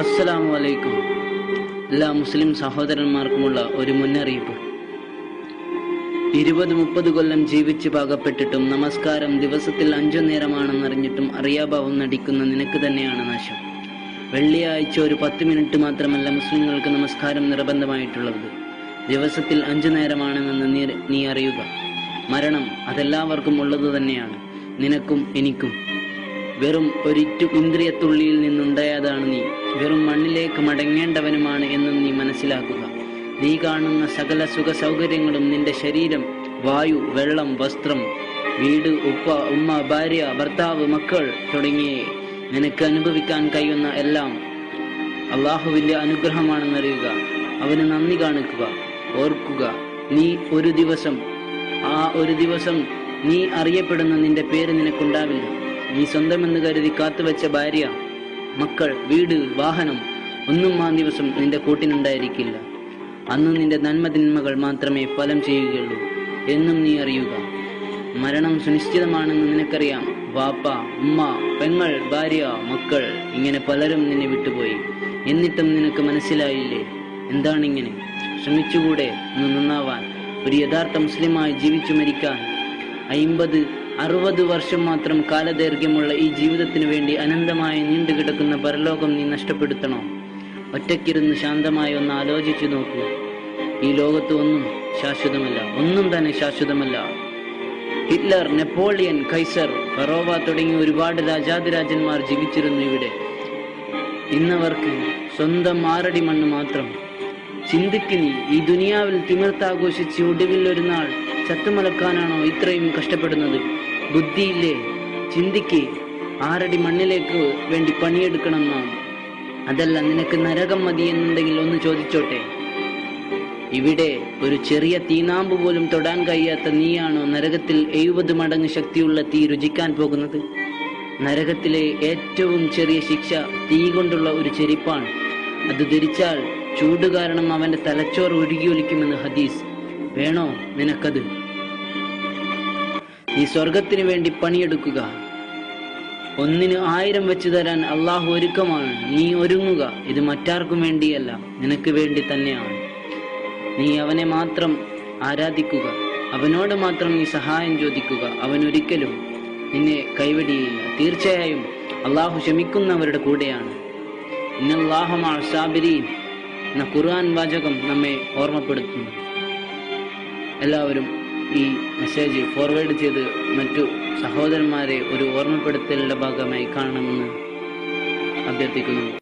അസ്സലാമു അലൈക്കും എല്ലാ മുസ്ലിം സഹോദരന്മാർക്കുമുള്ള ഒരു മുന്നറിയിപ്പ്. ഇരുപത് മുപ്പത് കൊല്ലം ജീവിച്ചു പാകപ്പെട്ടിട്ടും നമസ്കാരം ദിവസത്തിൽ അഞ്ചു നേരമാണെന്നറിഞ്ഞിട്ടും അറിയാഭാവം നടിക്കുന്ന നിനക്ക് തന്നെയാണ് നാശം. വെള്ളിയാഴ്ച ഒരു പത്ത് മിനിറ്റ് മാത്രമല്ല മുസ്ലിങ്ങൾക്ക് നമസ്കാരം നിർബന്ധമായിട്ടുള്ളത്. ദിവസത്തിൽ അഞ്ചു നേരമാണെന്ന് നീ അറിയുക. മരണം അതെല്ലാവർക്കും ഉള്ളത് തന്നെയാണ്. നിനക്കും എനിക്കും. വെറും ഒരിറ്റു ഇന്ദ്രിയത്തുള്ളിയിൽ നിന്നുണ്ടായതാണ് നീ. വെറും മണ്ണിലേക്ക് മടങ്ങേണ്ടവനുമാണ് എന്നും നീ മനസ്സിലാക്കുക. നീ കാണുന്ന സകല സുഖ സൗകര്യങ്ങളും നിന്റെ ശരീരം വായു വെള്ളം വസ്ത്രം വീട് ഉപ്പ ഉമ്മ ഭാര്യ ഭർത്താവ് മക്കൾ തുടങ്ങിയ നിനക്ക് അനുഭവിക്കാൻ കഴിയുന്ന എല്ലാം അള്ളാഹുവിന്റെ അനുഗ്രഹമാണെന്നറിയുക. അവന് നന്ദി കാണിക്കുക. ഓർക്കുക നീ ഒരു ദിവസം ആ ഒരു ദിവസം നീ അറിയപ്പെടുന്ന നിന്റെ പേര് നിനക്കുണ്ടാവില്ല. നീ സ്വന്തമെന്ന് കരുതി കാത്തുവെച്ച ഭാര്യ മക്കൾ വീട് വാഹനം ഒന്നും ആ ദിവസം നിന്റെ കൂട്ടിനുണ്ടായിരിക്കില്ല. അന്ന് നിന്റെ നന്മതിന്മകൾ മാത്രമേ ഫലം ചെയ്യുകയുള്ളൂ എന്നും നീ അറിയുക. മരണം സുനിശ്ചിതമാണെന്ന് നിനക്കറിയാം. വാപ്പ ഉമ്മ പെങ്ങൾ ഭാര്യ മക്കൾ ഇങ്ങനെ പലരും നിന്നെ വിട്ടുപോയി. എന്നിട്ടും നിനക്ക് മനസ്സിലായില്ലേ? എന്താണിങ്ങനെ? ശ്രമിച്ചുകൂടെ നന്നാവാൻ ഒരു യഥാർത്ഥ മുസ്ലിമായി ജീവിച്ചു മരിക്കാൻ. അയിമ്പത് അറുപത് വർഷം മാത്രം കാലദൈർഘ്യമുള്ള ഈ ജീവിതത്തിനു വേണ്ടി അനന്തമായി നീണ്ടുകിടക്കുന്ന പരലോകം നീ നഷ്ടപ്പെടുത്തണോ? ഒറ്റയ്ക്കിരുന്ന് ശാന്തമായി ഒന്ന് ആലോചിച്ചു നോക്കൂ. ഈ ലോകത്ത് ഒന്നും ശാശ്വതമല്ല. ഒന്നും തന്നെ ശാശ്വതമല്ല. ഹിറ്റ്ലർ നെപ്പോളിയൻ കൈസർ ഫറോവ തുടങ്ങിയ ഒരുപാട് രാജാതിരാജന്മാർ ജീവിച്ചിരുന്നു ഇവിടെ. ഇന്നവർക്ക് സ്വന്തം ആറടി മണ്ണ് മാത്രം. ചിന്തിക്ക് നീ ഈ ദുനിയാവിൽ തിമിർത്താഘോഷിച്ച് ഒടുവിൽ ഒരു നാൾ ചത്തുമലക്കാനാണോ ഇത്രയും കഷ്ടപ്പെടുന്നത്? ബുദ്ധിയില്ലേ? ചിന്തിക്ക്. ആറടി മണ്ണിലേക്ക് വേണ്ടി പണിയെടുക്കണം അതല്ല നിനക്ക് നരകം മതി എന്നുണ്ടെങ്കിൽ ഒന്ന് ചോദിച്ചോട്ടെ. ഇവിടെ ഒരു ചെറിയ തീനാമ്പ് പോലും തൊടാൻ കഴിയാത്ത നീയാണോ നരകത്തിൽ എഴുപത് മടങ്ങ് ശക്തിയുള്ള തീ രുചിക്കാൻ പോകുന്നത്? നരകത്തിലെ ഏറ്റവും ചെറിയ ശിക്ഷ തീ കൊണ്ടുള്ള ഒരു ചെരിപ്പാണ്. അത് ധരിച്ചാൽ ചൂട് കാരണം അവന്റെ തലച്ചോർ ഉരുകിയൊലിക്കുമെന്ന് ഹദീസ്. വേണോ നിനക്കത്? നീ സ്വർഗത്തിന് വേണ്ടി പണിയെടുക്കുക. ഒന്നിന് ആയിരം വെച്ച് തരാൻ അള്ളാഹു ഒരുക്കമാണ്. നീ ഒരുങ്ങുക. ഇത് മറ്റാർക്കും വേണ്ടിയല്ല. നിനക്ക് വേണ്ടി തന്നെയാണ്. നീ അവനെ മാത്രം ആരാധിക്കുക. അവനോട് മാത്രം നീ സഹായം ചോദിക്കുക. അവൻ ഒരിക്കലും നിന്നെ കൈവടിയില്ല. തീർച്ചയായും അള്ളാഹു ക്ഷമിക്കുന്നവരുടെ കൂടെയാണ്. ഇന്നല്ലാഹമാബിരീൻ എന്ന ഖുർആൻ വാചകം നമ്മെ ഓർമ്മപ്പെടുത്തുന്നു. എല്ലാവരും ഈ മെസ്സേജ് ഫോർവേഡ് ചെയ്ത് മറ്റു സഹോദരന്മാരെ ഒരു ഓർമ്മപ്പെടുത്തലിന്റെ ഭാഗമായി കാണണമെന്ന് അഭ്യർത്ഥിക്കുന്നു.